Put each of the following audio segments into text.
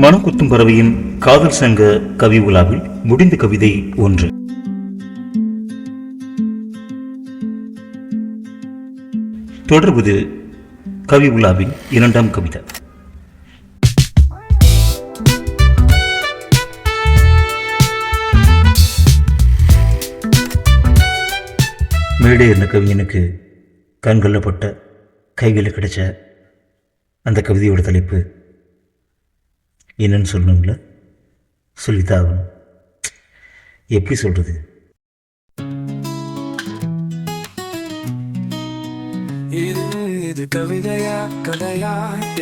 மனக்குத்தும் பறவையின் காதல் சங்க கவி உலாவில் முடிந்த கவிதை ஒன்று. தொடர்வது கவி உலாவின் இரண்டாம் கவிதை. மேடை இருந்த கவிஞனுக்கு கண்கொள்ளப்பட்ட கைகளில் கிடைச்ச அந்த கவிதையோட தலைப்பு என்னன்னு சொல்லணுங்கள சொல்லித்தான் எப்படி சொல்கிறது இது இது கவிதையா கதையா?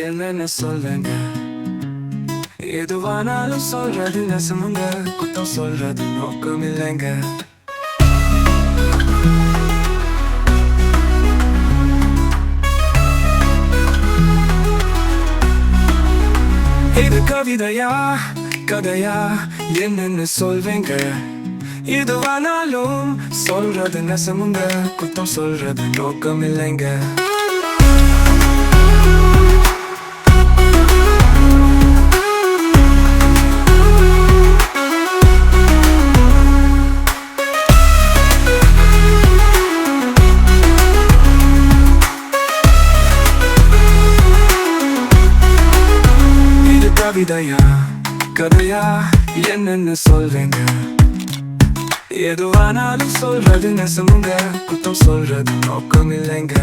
என்னன்னு சொல்லுங்க? எதுவானாலும் சொல்றது நெசமுங்க குத்தம் சொல்றது நோக்கம் இல்லைங்க இது கவிதையா? கதையா? என்னன்னு சொல்வேங்க. இதுவானாலும் சொல்றது நெசமுங்க. குத்தம் சொல்றது நோக்கம் இல்லைங்க கவிதையா கதையா என்னன்னு சொல்றேங்க? எதுவானாலும் சொல்றது நெசமுங்க குத்தம் சொல்றது நோக்கம் இல்லைங்க.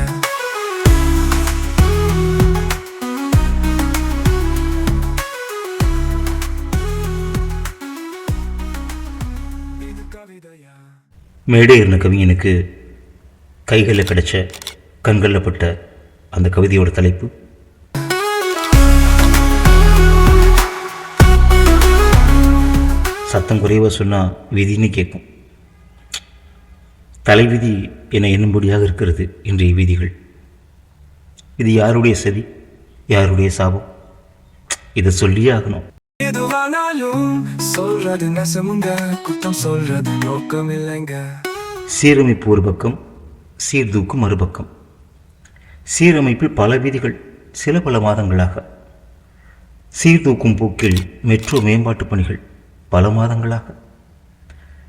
மேடே இருந்த கவிஞனுக்கு கைகளில் கிடைச்ச கண்களில் பட்ட அந்த கவிதையோட தலைப்பு சத்தம் குறைவாக சொன்னால் விதின்னு கேட்கும். தலைவிதி என எண்ணும்படியாக இருக்கிறது இன்றைய விதிகள். இது யாருடைய சதி? யாருடைய சாபம்? இதை சொல்லியே ஆகணும். எதுவானாலும் சொல்றது நெசமுங்க குத்தம் சொல்றது நோக்கம் இல்லைங்க சீரமைப்பு ஒரு பக்கம் சீர்தூக்கும் மறுபக்கம். சீரமைப்பில் பல விதிகள் சில பல மாதங்களாக சீர்தூக்கும் போக்கில் மெட்ரோ மேம்பாட்டு பணிகள். பல மாதங்களாக.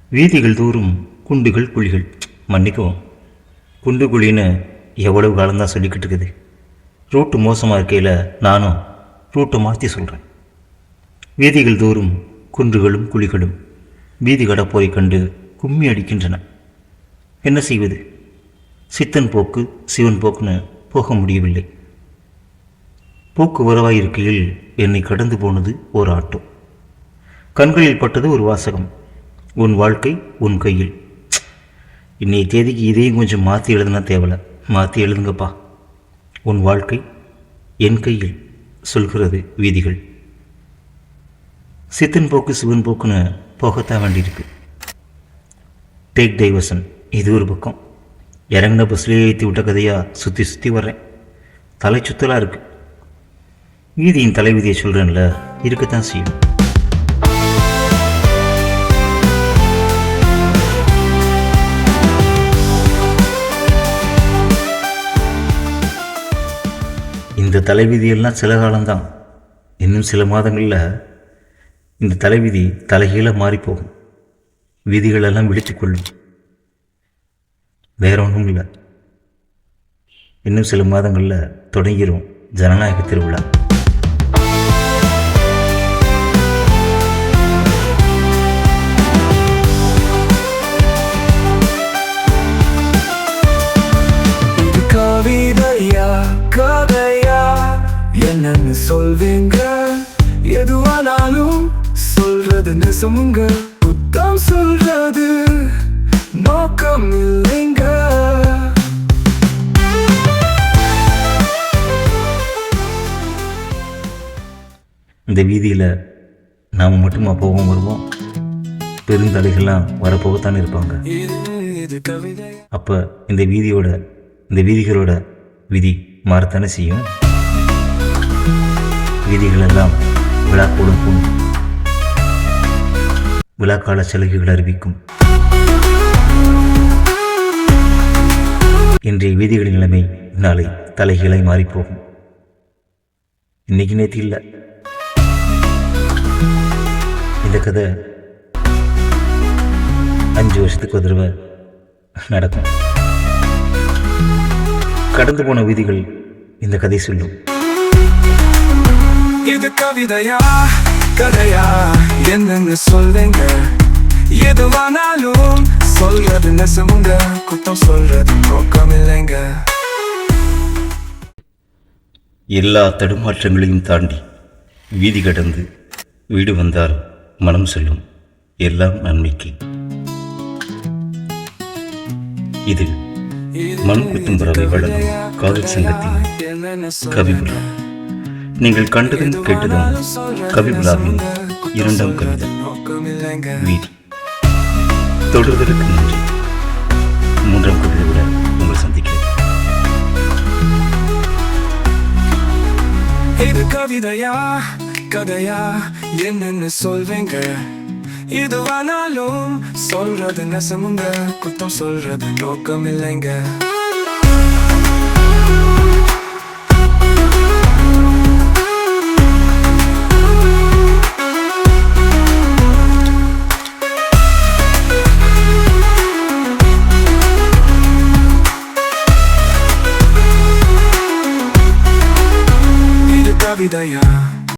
வீதிகள் தோறும் குண்டுகள் குழிகள். மன்னிக்கவும் குண்டு குழின்னு எவ்வளவு காலம்தான் சொல்லிக்கிட்டு இருக்குது. ரூட்டு மோசமாக இருக்கையில் நானும் ரூட்டை மாற்றி சொல்கிறேன் வீதிகள் தோறும் குன்றுகளும் குழிகளும் வீதி கடப்போரை கண்டு கும்மி அடிக்கின்றன. என்ன செய்வது? சித்தன் போக்கு சிவன் போக்குன்னு போக முடியவில்லை. போக்கு வரவாயிருக்கையில் என்னை கடந்து போனது ஒரு ஆட்டோ. கண்களில் பட்டது ஒரு வாசகம். உன் வாழ்க்கை உன் கையில். இன்னைய தேதிக்கு இதையும் கொஞ்சம் மாற்றி எழுதுனா தேவலை. மாற்றி எழுதுங்கப்பா. உன் வாழ்க்கை என் கையில் சொல்கிறது வீதிகள். சித்தன் போக்கு சிவன் போக்குன்னு போகத்தான் வேண்டியிருக்கு. டேக் டைவர்சன் இது ஒரு பக்கம். இறங்கின பஸ்லேயே ஏற்றி விட்ட கதையாக சுற்றி சுற்றி வர்றேன். தலை சுத்தலாக இருக்குது வீதியின் தலைவிதியை சொல்கிறேன்ல இருக்கத்தான் செய்யும். தலைவிதியெல்லாம் சில காலம்தான். இன்னும் சில மாதங்களில் இந்த தலைவிதி தலைகீழாக மாறிப்போகும். விதிகளெல்லாம் விழித்துக்கொள்ளும் வேற ஒன்றும் இல்லை இன்னும் சில மாதங்களில் தொடங்கிரும் ஜனநாயக திருவிழா. என்னன்னு சொல்வேங்க? எதுவானாலும் சொல்றது சொல்லுங்க புத்தம் சொல்றது நோக்கம் இல்லைங்க. இந்த வீதியில் நாம் மட்டுமா போவோம் வருவோம்? பெருந்தலைகள்லாம் வரப்போகத்தான் இருப்பாங்க. அப்போ இந்த வீதியோட இந்த வீதிகளோட விதி மாறத்தானே செய்யும்? வீதிகளெல்லாம் விழா கொடுக்கும் விழாக்கால சலுகைகள் அறிவிக்கும். இன்றைய வீதிகளின் நிலைமை நாளை தலைகளை மாறிப்போகும். இன்னைக்கு நேற்று இல்லை. இந்த கதை அஞ்சு வருஷத்துக்கு ஒரு தடவை நடக்கும். கடந்து போன வீதிகள் இந்த கதை சொல்லும். இது கவிதையா? கதையா? என்னன்னு சொல்லுங்க எதுவானாலும் சொல்றது நெசமுங்க குத்தம் சொல்றது நோக்கம் இல்லைங்க எல்லா தடுமாற்றங்களையும் தாண்டி வீதி கடந்து வீடு வந்தால் மனம் சொல்லும் எல்லாம் நன்மைக்கு. இது மண் குத்தும் பறவை வழங்கும் காதல் சங்கத்தின் கவிபுலா நீங்கள் கண்டதும் கேட்டதும் கவிபுலாவின் இரண்டாம் கவிதை. வீதி தொடர்தலுக்கு நன்றி. மூன்றாம் கவிதையுடன் உங்களை சந்திக்கிறேன். இது கவிதையா? கதையா? என்னன்னு சொல்வீங்க. எதுவானாலும் சொல்றது நெசமுங்க. குத்தம் சொல்றது நோக்கம் இல்லைங்க இது கவிதையா